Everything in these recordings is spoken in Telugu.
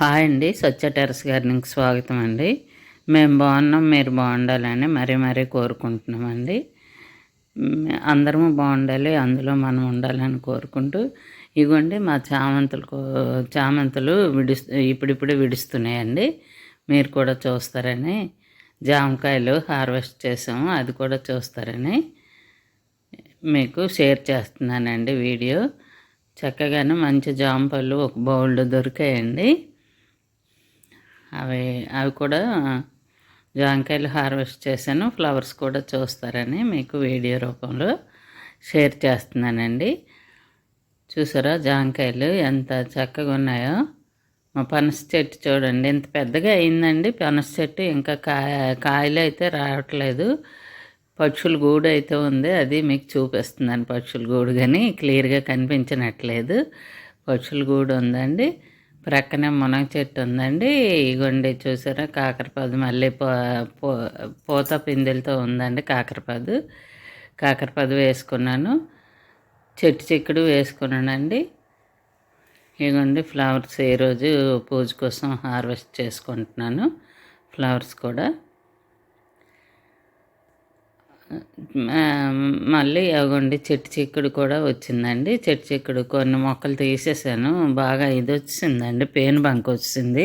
హాయ్ అండి. స్వచ్ఛ టెరస్ గార్డెన్కి స్వాగతం అండి. మేము బాగున్నాం మీరు బాగుండాలని మరీ మరీ కోరుకుంటున్నామండి. అందరము బాగుండాలి అందులో మనం ఉండాలని కోరుకుంటూ ఇగోండి మా చామంతులు చామంతులు విడుస్ ఇప్పుడిప్పుడే విడుస్తున్నాయండి. మీరు కూడా చూస్తారని. జామకాయలు హార్వెస్ట్ చేసాము అది కూడా చూస్తారని మీకు షేర్ చేస్తున్నానండి వీడియో. చక్కగానే మంచి జామ పళ్ళు ఒక బౌల్డ్ దొరికాయండి. అవి అవి కూడా జాంకాయలు హార్వెస్ట్ చేశాను. ఫ్లవర్స్ కూడా చూస్తారని మీకు వీడియో రూపంలో షేర్ చేస్తున్నానండి. చూసారా జాంకాయలు ఎంత చక్కగా ఉన్నాయో. మా పనస చెట్టు చూడండి ఇంత పెద్దగా అయిందండి. పనస చెట్టు ఇంకా కాయ కాయలు అయితే రావట్లేదు. పక్షుల గూడు అయితే ఉంది. అది మీకు చూపిస్తున్నాను. పక్షుల గూడు కానీ క్లియర్గా కనిపించనట్లేదు. పక్షుల గూడు ఉందండి. ప్రక్కనే మునగ చెట్టు ఉందండి. ఇగోండి చూసారా కాకరపాదు మళ్ళీ పో పూత పిందెలతో ఉందండి కాకరపాదు. కాకరపాదు వేసుకున్నాను. చెట్టు చిక్కుడు వేసుకున్నానండి. ఇగోండి ఫ్లవర్స్ ఈరోజు పూజ కోసం హార్వెస్ట్ చేసుకుంటున్నాను. ఫ్లవర్స్ కూడా. మళ్ళీ అగోండి చెట్టు చిక్కుడు కూడా వచ్చిందండి. చెట్టు చిక్కుడు కొన్ని మొక్కలు తీసేసాను. బాగా ఇది వచ్చిందండి. పేను బంక్ వచ్చింది.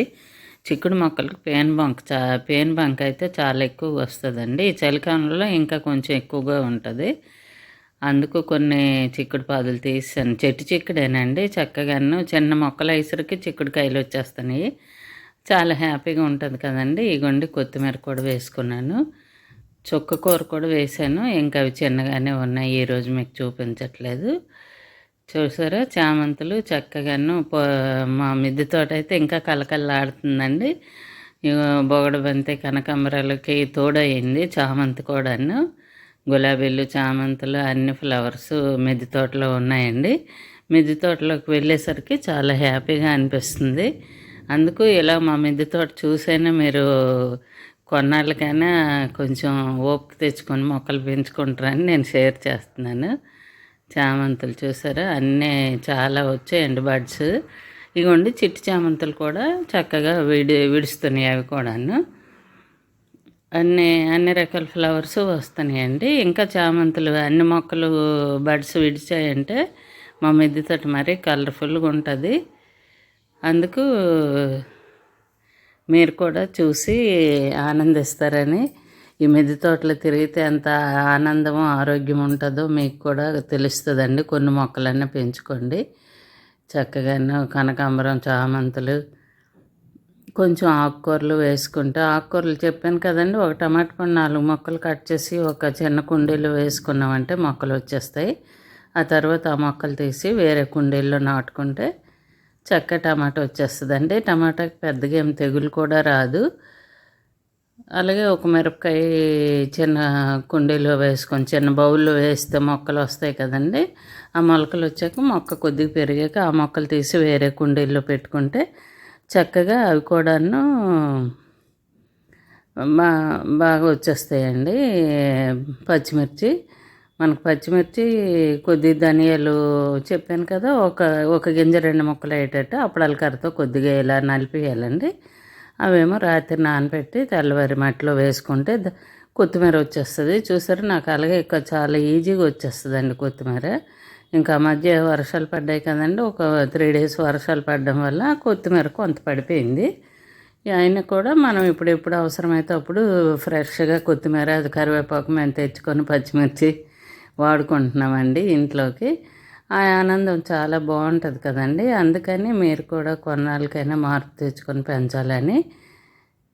చిక్కుడు మొక్కలకు పేను బంక్ చా పేను బంక్ అయితే చాలా ఎక్కువ వస్తుందండి. ఈ చలికాలంలో ఇంకా కొంచెం ఎక్కువగా ఉంటుంది. అందుకు కొన్ని చిక్కుడు పాదులు తీసాను. చెట్టు చిక్కుడేనండి. చక్కగాను చిన్న మొక్కలు వేసరికి చిక్కుడు కాయలు వచ్చేస్తున్నాయి. చాలా హ్యాపీగా ఉంటుంది కదండి. ఇగోండి కొత్తిమీర కూడా వేసుకున్నాను. చుక్క కూర కూడా వేసాను. ఇంకా అవి చిన్నగానే ఉన్నాయి. ఈరోజు మీకు చూపించట్లేదు. చూసారా? చామంతులు చక్కగాను మా మిద్దె తోట అయితే ఇంకా కలకల్లాడుతుందండి బొగడబంతి బొగడ కనకాంబరాలకి తోడయింది చామంతి కూడాను. గులాబీలు చామంతులు అన్ని ఫ్లవర్స్ మిద్దె తోటలో ఉన్నాయండి. మిద్దె తోటలోకి వెళ్ళేసరికి చాలా హ్యాపీగా అనిపిస్తుంది. అందుకు ఇలా మా మిద్దె తోట చూసైనా మీరు కొన్నాళ్ళకైనా కొంచెం ఓపిక తెచ్చుకొని మొక్కలు పెంచుకుంటారని నేను షేర్ చేస్తున్నాను. చామంతులు చూసారా? అన్నీ చాలా వచ్చాయండి బర్డ్స్ ఇగోండి చిట్టి చామంతులు కూడా చక్కగా విడి విడుస్తున్నాయి అవి కూడాను. అన్ని అన్ని రకాల ఫ్లవర్స్ వస్తున్నాయండి. ఇంకా చామంతులు అన్ని మొక్కలు బడ్స్ విడిచాయంటే మా మిద్దె మరీ కలర్ఫుల్గా ఉంటుంది. అందుకు మీరు కూడా చూసి ఆనందిస్తారని ఈ మిద్దె తోటలో తిరిగితే ఎంత ఆనందము ఆరోగ్యం ఉంటుందో మీకు కూడా తెలుస్తుందండి. కొన్ని మొక్కలన్నీ పెంచుకోండి. చక్కగాను కనకాంబరం చామంతులు కొంచెం ఆకుకూరలు వేసుకుంటే ఆకుకూరలు చెప్పాను కదండి ఒక టమాటా పండు నాలుగు మొక్కలు కట్ చేసి ఒక చిన్న కుండీలో వేసుకున్నామంటే మొక్కలు వచ్చేస్తాయి. ఆ తర్వాత ఆ మొక్కలు తీసి వేరే కుండీల్లో నాటుకుంటే చక్క టమాటా వచ్చేస్తుందండి. టమాటాకి పెద్దగా ఏం తెగులు కూడా రాదు. అలాగే ఒక మిరపకాయ చిన్న కుండీలో వేసుకొని చిన్న బౌల్లో వేస్తే మొక్కలు వస్తాయి కదండి. ఆ మొలకలు వచ్చాక మొక్క కొద్దిగా పెరిగాక ఆ మొక్కలు తీసి వేరే కుండీల్లో పెట్టుకుంటే చక్కగా అవి కూడాను బా బాగా వచ్చేస్తాయండి. పచ్చిమిర్చి మనకు పచ్చిమిర్చి కొద్ది ధనియాలు చెప్పాను కదా ఒక ఒక గింజ రెండు ముక్కలు అయ్యేటట్టు అప్పడాల కర్రతో కొద్దిగా ఇలా నలిపేయాలండి. అవేమో రాత్రి నానబెట్టి తెల్లవారి మట్టిలో వేసుకుంటే కొత్తిమీర వచ్చేస్తుంది. చూసారు నాకు అలాగే ఇంకా చాలా ఈజీగా వచ్చేస్తుందండి కొత్తిమీర. ఇంకా మధ్య వర్షాలు పడ్డాయి కదండి ఒక త్రీ డేస్ వర్షాలు పడడం వల్ల కొత్తిమీర కొంత పడిపోయింది. అయినా కూడా మనం ఇప్పుడు ఎప్పుడు అవసరమైతే అప్పుడు ఫ్రెష్గా కొత్తిమీర అది కరివేపాకు మేము తెచ్చుకొని పచ్చిమిర్చి వాడుకుంటున్నామండి ఇంట్లోకి. ఆ ఆనందం చాలా బాగుంటుంది కదండి. అందుకని మీరు కూడా కొన్నాళ్ళకైనా మార్పు తెచ్చుకొని పెంచాలని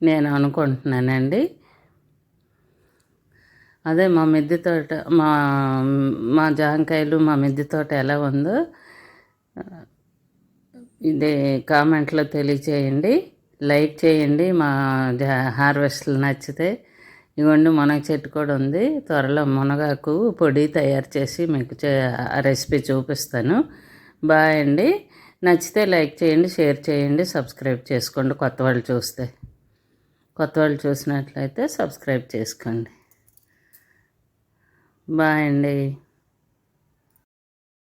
నేను అనుకుంటున్నానండి. అదే మా మిద్దె తోట మా మా జాంకాయలు మా మిద్దె తోట ఎలా ఉందో ఇదే కామెంట్లో తెలియచేయండి. లైక్ చేయండి మా హార్వెస్ట్లు నచ్చితే. ఇవ్వండి మునగ చెట్టు కూడా ఉంది. త్వరలో మునగాకు పొడి తయారు చేసి మీకు చే రెసిపీ చూపిస్తాను. బాయ్ అండి. నచ్చితే లైక్ చేయండి షేర్ చేయండి సబ్స్క్రైబ్ చేసుకోండి. కొత్త వాళ్ళు చూస్తే కొత్త వాళ్ళు చూసినట్లయితే సబ్స్క్రైబ్ చేసుకోండి. బాయ్ అండి.